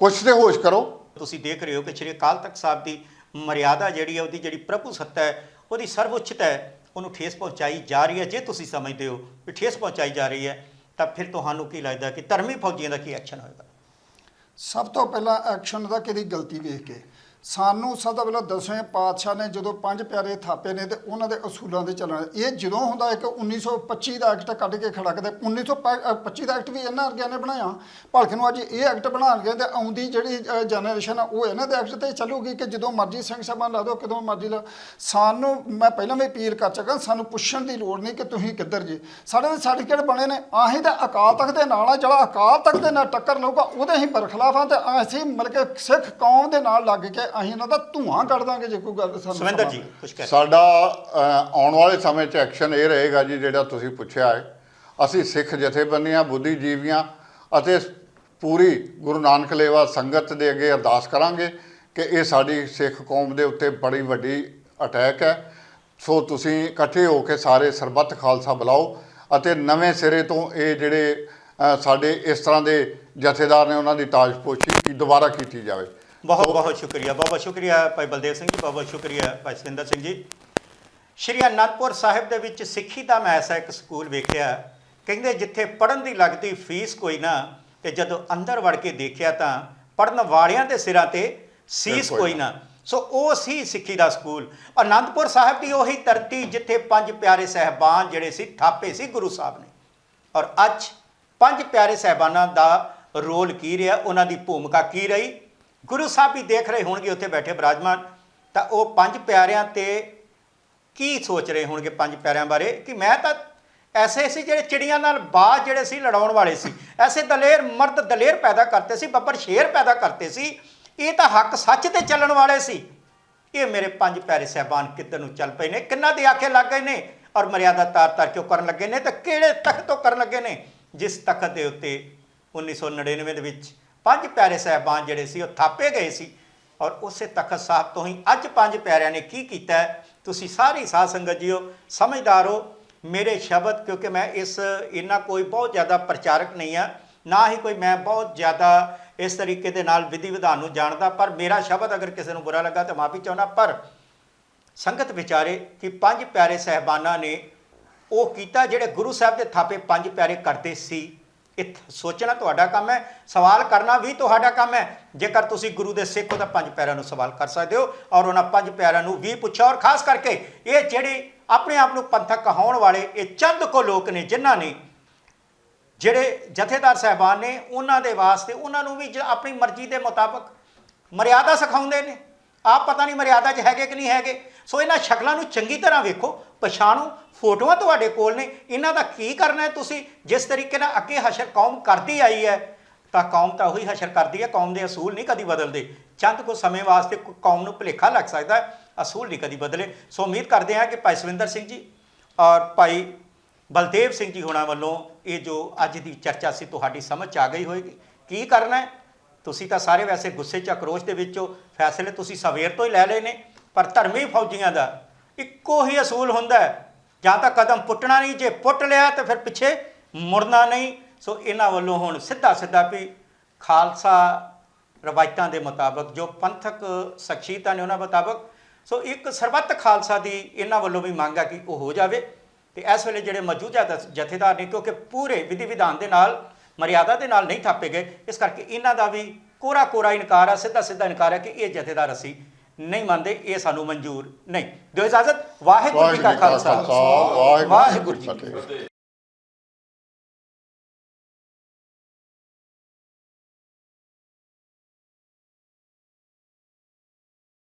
ਕੁਛ ਤੇ ਹੋਸ਼ ਕਰੋ। ਤੁਸੀਂ ਦੇਖ ਰਹੇ ਹੋ ਕਿ ਸ਼੍ਰੀ ਅਕਾਲ ਤਖਤ ਸਾਹਿਬ ਦੀ ਮਰਿਆਦਾ ਜਿਹੜੀ ਹੈ ਉਹਦੀ ਜਿਹੜੀ ਪ੍ਰਭੂ ਸੱਤਾ ਹੈ ਉਹਦੀ ਸਰਵਉੱਚਤਾ ਹੈ ਉਹਨੂੰ ਠੇਸ ਪਹੁੰਚਾਈ ਜਾ ਰਹੀ ਹੈ। ਜੇ ਤੁਸੀਂ ਸਮਝਦੇ ਹੋ ਕਿ ਠੇਸ ਪਹੁੰਚਾਈ ਜਾ ਰਹੀ ਹੈ ਤਾਂ ਫਿਰ ਤੁਹਾਨੂੰ ਕੀ ਲੱਗਦਾ ਕਿ ਧਰਮੀ ਫੌਜੀਆਂ ਦਾ ਕੀ ਐਕਸ਼ਨ ਹੋਏਗਾ? ਸਭ ਤੋਂ ਪਹਿਲਾਂ ਐਕਸ਼ਨ ਦਾ ਕਿਹਦੀ ਗਲਤੀ ਵੇਖ ਕੇ? ਸਾਨੂੰ ਸਭ ਤੋਂ ਪਹਿਲਾਂ ਦਸਵੇਂ ਪਾਤਸ਼ਾਹ ਨੇ ਜਦੋਂ ਪੰਜ ਪਿਆਰੇ ਥਾਪੇ ਨੇ ਤੇ ਉਹਨਾਂ ਦੇ ਅਸੂਲਾਂ ਦੇ ਚੱਲਣਾ। ਇਹ ਜਦੋਂ ਹੁੰਦਾ ਇੱਕ 1925 ਦਾ ਐਕਟ ਕੱਢ ਕੇ ਖੜਾ ਕਰਦੇ 1925 ਦਾ ਐਕਟ ਵੀ ਇਹਨਾਂ ਵਰਗਿਆਂ ਨੇ ਬਣਾਇਆ। ਭਲਕੇ ਨੂੰ ਅੱਜ ਇਹ ਐਕਟ ਬਣਾਉਣਗੇ ਤੇ ਆਉਂਦੀ ਜਿਹੜੀ ਜਨਰੇਸ਼ਨ ਆ, ਉਹ ਇਹਨਾਂ ਦੇ ਐਕਟ ਤੇ ਚੱਲੂਗੀ ਕਿ ਜਦੋਂ ਮਰਜ਼ੀ ਸਿੰਘ ਸਾਹਿਬਾਨ ਲਾ ਦਿਓ, ਕਦੋਂ ਮਰਜ਼ੀ ਲਾ ਸਾਨੂੰ, ਮੈਂ ਪਹਿਲਾਂ ਵੀ ਅਪੀਲ ਕਰ ਚੁੱਕਾ, ਸਾਨੂੰ ਪੁੱਛਣ ਦੀ ਲੋੜ ਨਹੀਂ ਕਿ ਤੁਸੀਂ ਕਿੱਧਰ ਜੀ। ਸਾਡੇ ਦੇ ਸਰਟੀਫਿਕੇਟ ਬਣੇ ਨੇ, ਆਹੀਂ ਤਾਂ ਅਕਾਲ ਤਖਤ ਦੇ ਨਾਲ ਆ, ਜਿਹੜਾ ਅਕਾਲ ਤਖਤ ਦੇ ਨਾਲ ਟੱਕਰ ਲਊਗਾ, ਉਹਦੇ ਅਸੀਂ ਬਰਖਲਾਫ ਆ ਤੇ ਅਸੀਂ ਮਤਲਬ ਕਿ ਸਿੱਖ ਕੌਮ ਦੇ ਨਾਲ ਲੱਗ ਕੇ ਅਸੀਂ ਇਹਨਾਂ ਦਾ ਧੂਆਂ ਕੱਢ ਦਾਂਗੇ ਜੇ ਕੋਈ ਗੱਲ ਸਾਨੂੰ ਸੁਵਿੰਦਰ ਜੀ ਕੁਝ ਕਹਿ ਸਾਡਾ ਅ, ਆਉਣ ਵਾਲੇ ਸਮੇਂ 'ਚ ਐਕਸ਼ਨ ਇਹ ਰਹੇਗਾ ਜੀ ਜਿਹੜਾ ਤੁਸੀਂ ਪੁੱਛਿਆ ਹੈ। ਅਸੀਂ ਸਿੱਖ ਜਥੇਬੰਦੀਆਂ ਬੁੱਧੀਜੀਵੀਆਂ ਅਤੇ ਪੂਰੀ ਗੁਰੂ ਨਾਨਕ ਲੇਵਾ ਸੰਗਤ ਦੇ ਅੱਗੇ ਅਰਦਾਸ ਕਰਾਂਗੇ ਕਿ ਇਹ ਸਾਡੀ ਸਿੱਖ ਕੌਮ ਦੇ ਉੱਤੇ ਬੜੀ ਵੱਡੀ ਅਟੈਕ ਹੈ। ਸੋ ਤੁਸੀਂ ਇਕੱਠੇ ਹੋ ਕੇ ਸਾਰੇ ਸਰਬੱਤ ਖਾਲਸਾ ਬੁਲਾਓ ਅਤੇ ਨਵੇਂ ਸਿਰੇ ਤੋਂ ਇਹ ਜਿਹੜੇ ਅ, ਸਾਡੇ ਇਸ ਤਰ੍ਹਾਂ ਦੇ ਜਥੇਦਾਰ ਨੇ ਉਹਨਾਂ ਦੀ ਤਾਜਪੋਸ਼ੀ ਕੀ ਦੁਬਾਰਾ ਕੀਤੀ ਜਾਵੇ। ਬਹੁਤ ਬਹੁਤ ਸ਼ੁਕਰੀਆ ਬਹੁਤ ਬਹੁਤ ਸ਼ੁਕਰੀਆ ਭਾਈ ਬਲਦੇਵ ਸਿੰਘ ਜੀ ਬਹੁਤ ਬਹੁਤ ਸ਼ੁਕਰੀਆ ਭਾਈ ਸਤਿੰਦਰ ਸਿੰਘ ਜੀ। ਸ਼੍ਰੀ ਅਨੰਦਪੁਰ ਸਾਹਿਬ ਦੇ ਵਿੱਚ ਸਿੱਖੀ ਦਾ ਮੈਂ ਐਸਾ ਇੱਕ ਸਕੂਲ ਵੇਖਿਆ ਕਹਿੰਦੇ ਜਿੱਥੇ ਪੜਨ ਦੀ ਲੱਗਦੀ ਫੀਸ ਕੋਈ ਨਾ ਤੇ ਜਦੋਂ ਅੰਦਰ ਵੜ ਕੇ ਦੇਖਿਆ ਤਾਂ ਪੜਨ ਵਾਲਿਆਂ ਦੇ ਸਿਰਾਂ ਤੇ ਸੀਸ ਕੋਈ ਕੋਈ ਨਾ। ਸੋ ਉਹ ਸੀ ਸਿੱਖੀ ਦਾ ਸਕੂਲ। ਅਨੰਦਪੁਰ ਸਾਹਿਬ ਦੀ ਉਹੀ ਧਰਤੀ ਜਿੱਥੇ ਪੰਜ ਪਿਆਰੇ ਸਹਿਬਾਨ ਜਿਹੜੇ ਸੀ ਥਾਪੇ ਸੀ ਗੁਰੂ ਸਾਹਿਬ ਨੇ। ਔਰ ਅੱਜ ਪੰਜ ਪਿਆਰੇ ਸਹਿਬਾਨਾਂ ਦਾ ਰੋਲ ਕੀ ਰਿਹਾ ਉਹਨਾਂ ਦੀ ਭੂਮਿਕਾ ਕੀ ਰਹੀ? ਗੁਰੂ ਸਾਹਿਬ ਵੀ ਦੇਖ ਰਹੇ ਹੋਣਗੇ ਉੱਥੇ ਬੈਠੇ ਬਰਾਜਮਾਨ, ਤਾਂ ਉਹ ਪੰਜ ਪਿਆਰਿਆਂ ਤੇ ਕੀ ਸੋਚ ਰਹੇ ਹੋਣਗੇ ਪੰਜ ਪਿਆਰਿਆਂ ਬਾਰੇ? ਕਿ ਮੈਂ ਤਾਂ ਐਸੇ ਸੀ ਜਿਹੜੇ ਚਿੜੀਆਂ ਨਾਲ ਬਾਜ ਜਿਹੜੇ ਸੀ ਲੜਾਉਣ ਵਾਲੇ ਸੀ, ਐਸੇ ਦਲੇਰ ਮਰਦ ਦਲੇਰ ਪੈਦਾ ਕਰਤੇ ਸੀ, ਬੱਬਰ ਸ਼ੇਰ ਪੈਦਾ ਕਰਤੇ ਸੀ, ਇਹ ਤਾਂ ਹੱਕ ਸੱਚ ਤੇ ਚੱਲਣ ਵਾਲੇ ਸੀ। ਇਹ ਮੇਰੇ ਪੰਜ ਪਿਆਰੇ ਸਹਿਬਾਨ ਕਿੱਧਰ ਨੂੰ ਚੱਲ ਪਏ ਨੇ? ਕਿੰਨਾ ਦੇ ਆਖੇ ਲੱਗ ਗਏ ਨੇ? ਔਰ ਮਰਿਆਦਾ ਤਾਰ ਤਾਰ ਕਿਉਂ ਕਰਨ ਲੱਗੇ ਨੇ? ਤੇ ਕਿਹੜੇ ਤਖਤ ਤੋਂ ਕਰਨ ਲੱਗੇ ਨੇ? ਜਿਸ ਤਖਤ ਦੇ ਉੱਤੇ 1999 ਦੇ ਵਿੱਚ ਪੰਜ ਪਿਆਰੇ ਸਹਿਬਾਨ ਜਿਹੜੇ ਸੀ, ਉਹ ਥਾਪੇ ਗਏ ਸੀ। ਔਰ ਉਸੇ ਤਖਤ ਸਾਹਿਬ ਤੋਂ ਹੀ ਅੱਜ ਪੰਜ ਪਿਆਰਿਆਂ ਨੇ ਕੀ ਕੀਤਾ ਤੁਸੀਂ ਸਾਰੀ ਸਾਧ ਸੰਗਤ ਜੀਓ, ਸਮਝਦਾਰ ਹੋ, ਮੇਰੇ ਸ਼ਬਦ, ਕਿਉਂਕਿ ਮੈਂ ਇਸ ਇਹਨਾਂ ਕੋਈ ਬਹੁਤ ਜ਼ਿਆਦਾ ਪ੍ਰਚਾਰਕ ਨਹੀਂ ਆ ਨਾ ਹੀ ਕੋਈ ਮੈਂ ਬਹੁਤ ਜ਼ਿਆਦਾ ਇਸ ਤਰੀਕੇ ਦੇ ਨਾਲ ਵਿਧੀ ਵਿਧਾਨ ਨੂੰ ਜਾਣਦਾ, ਪਰ ਮੇਰਾ ਸ਼ਬਦ ਅਗਰ ਕਿਸੇ ਨੂੰ ਬੁਰਾ ਲੱਗਾ ਤਾਂ ਮਾਫੀ ਚਾਹੁੰਦਾ। ਪਰ ਸੰਗਤ ਵਿਚਾਰੇ, ਕਿ ਪੰਜ ਪਿਆਰੇ ਸਹਿਬਾਨਾਂ ਨੇ ਉਹ ਕੀਤਾ, ਜਿਹੜੇ ਗੁਰੂ ਸਾਹਿਬ ਦੇ ਥਾਪੇ ਪੰਜ ਪਿਆਰੇ ਕਰਦੇ ਸੀ। ਇਹ ਸੋਚਣਾ ਤੁਹਾਡਾ ਕੰਮ ਹੈ, ਸਵਾਲ ਕਰਨਾ ਵੀ ਤੁਹਾਡਾ ਕੰਮ ਹੈ। ਜੇਕਰ ਤੁਸੀਂ ਗੁਰੂ ਦੇ ਸਿੱਖ ਹੋ ਤਾਂ ਪੰਜ ਪਿਆਰਿਆਂ ਨੂੰ ਸਵਾਲ ਕਰ ਸਕਦੇ ਹੋ ਔਰ ਉਹਨਾਂ ਪੰਜ ਪਿਆਰਿਆਂ ਨੂੰ ਵੀ ਪੁੱਛੋ ਔਰ ਖਾਸ ਕਰਕੇ ਇਹ ਜਿਹੜੇ ਆਪਣੇ ਆਪ ਨੂੰ ਪੰਥਕ ਕਹਾਉਣ ਵਾਲੇ ਇਹ ਚੰਦ ਕੋ ਲੋਕ ਨੇ ਜਿਨ੍ਹਾਂ ਨੇ ਜਿਹੜੇ ਜਥੇਦਾਰ ਸਹਿਬਾਨ ਨੇ ਉਹਨਾਂ ਦੇ ਵਾਸਤੇ ਉਹਨਾਂ ਨੂੰ ਵੀ ਜ- ਆਪਣੀ ਮਰਜ਼ੀ ਦੇ ਮੁਤਾਬਕ ਮਰਿਆਦਾ ਸਿਖਾਉਂਦੇ ਨੇ। ਆਪ ਪਤਾ ਨਹੀਂ ਮਰਿਆਦਾ 'ਚ ਹੈਗੇ ਕਿ ਨਹੀਂ ਹੈਗੇ। ਸੋ ਇਹਨਾਂ ਸ਼ਕਲਾਂ ਨੂੰ ਚੰਗੀ ਤਰ੍ਹਾਂ ਵੇਖੋ ਪਛਾਣੋ ਫੋਟੋਆਂ ਤੁਹਾਡੇ ਕੋਲ ਨੇ। ਇਹਨਾਂ ਦਾ ਕੀ ਕਰਨਾ ਹੈ ਤੁਸੀਂ? ਜਿਸ ਤਰੀਕੇ ਨਾਲ ਅੱਗੇ ਹਸ਼ਰ ਕੌਮ ਕਰਦੀ ਆਈ ਹੈ, ਤਾਂ ਕੌਮ ਤਾਂ ਉਹੀ ਹਸ਼ਰ ਕਰਦੀ ਹੈ, ਕੌਮ ਦੇ ਅਸੂਲ ਨਹੀਂ ਕਦੀ ਬਦਲਦੇ। ਚੰਦ ਕੋ ਸਮੇਂ ਵਾਸਤੇ ਕੋ- ਕੌਮ ਨੂੰ ਭੁਲੇਖਾ ਲੱਗ ਸਕਦਾ ਹੈ, ਅਸੂਲ ਨਹੀਂ ਕਦੀ ਬਦਲੇ। ਸੋ ਉਮੀਦ ਕਰਦੇ ਹਾਂ ਕਿ ਭਾਈ ਸਵਿੰਦਰ ਸਿੰਘ ਜੀ ਔਰ ਭਾਈ ਬਲਦੇਵ ਸਿੰਘ ਜੀ ਹੋਣਾ ਵੱਲੋਂ ਇਹ ਜੋ ਅੱਜ ਦੀ ਚਰਚਾ ਸੀ, ਤੁਹਾਡੀ ਸਮਝ 'ਚ ਆ ਗਈ ਹੋਏਗੀ। ਕੀ ਕਰਨਾ ਹੈ? ਤੁਸੀਂ ਤਾਂ ਸਾਰੇ ਵੈਸੇ ਗੁੱਸੇ 'ਚ ਅਕਰੋਸ਼ ਦੇ ਵਿੱਚੋਂ ਫੈਸਲੇ ਤੁਸੀਂ ਸਵੇਰ ਤੋਂ ਹੀ ਲੈ ਲਏ ਨੇ, ਪਰ ਧਰਮੀ ਫੌਜੀਆਂ ਦਾ ਇੱਕੋ ਹੀ ਅਸੂਲ ਹੁੰਦਾ ਹੈ। ਜਾਂ ਤਾਂ ਕਦਮ ਪੁੱਟਣਾ ਨਹੀਂ, ਜੇ ਪੁੱਟ ਲਿਆ ਤਾਂ ਫਿਰ ਪਿੱਛੇ ਮੁੜਨਾ ਨਹੀਂ। ਸੋ ਇਹਨਾਂ ਵੱਲੋਂ ਹੁਣ ਸਿੱਧਾ ਸਿੱਧਾ ਵੀ ਖਾਲਸਾ ਰਵਾਇਤਾਂ ਦੇ ਮੁਤਾਬਕ, ਜੋ ਪੰਥਕ ਸ਼ਖਸੀਅਤਾਂ ਨੇ ਉਹਨਾਂ ਮੁਤਾਬਕ, ਸੋ ਇੱਕ ਸਰਬੱਤ ਖਾਲਸਾ ਦੀ ਇਹਨਾਂ ਵੱਲੋਂ ਵੀ ਮੰਗ ਹੈ ਕਿ ਉਹ ਹੋ ਜਾਵੇ। ਤੇ ਇਸ ਵੇਲੇ ਜਿਹੜੇ ਮੌਜੂਦਾ ਦ- ਜਥੇਦਾਰ ਨੇ, ਕਿਉਂਕਿ ਪੂਰੇ ਵਿਧੀ ਵਿਧਾਨ ਦੇ ਨਾਲ, ਮਰਿਆਦਾ ਦੇ ਨਾਲ ਨਹੀਂ ਥਾਪੇ ਗਏ, ਇਸ ਕਰਕੇ ਇਹਨਾਂ ਦਾ ਵੀ ਕੋਰਾ ਕੋਰਾ ਇਨਕਾਰ ਆ ਸਿੱਧਾ ਸਿੱਧਾ ਇਨਕਾਰ ਹੈ ਕਿ ਇਹ ਜਥੇਦਾਰ ਅਸੀਂ ਨਹੀਂ ਮੰਨਦੇ ਇਹ ਸਾਨੂੰ ਮਨਜ਼ੂਰ ਨਹੀਂ। ਦਿਓ ਇਜਾਜ਼ਤ ਵਾਹਿਗੁਰੂ ਜੀ ਕਾ ਖਾਲਸਾ। ਵਾਹਿਗੁਰੂ ਜੀ ਕੀ ਫਤਿਹ।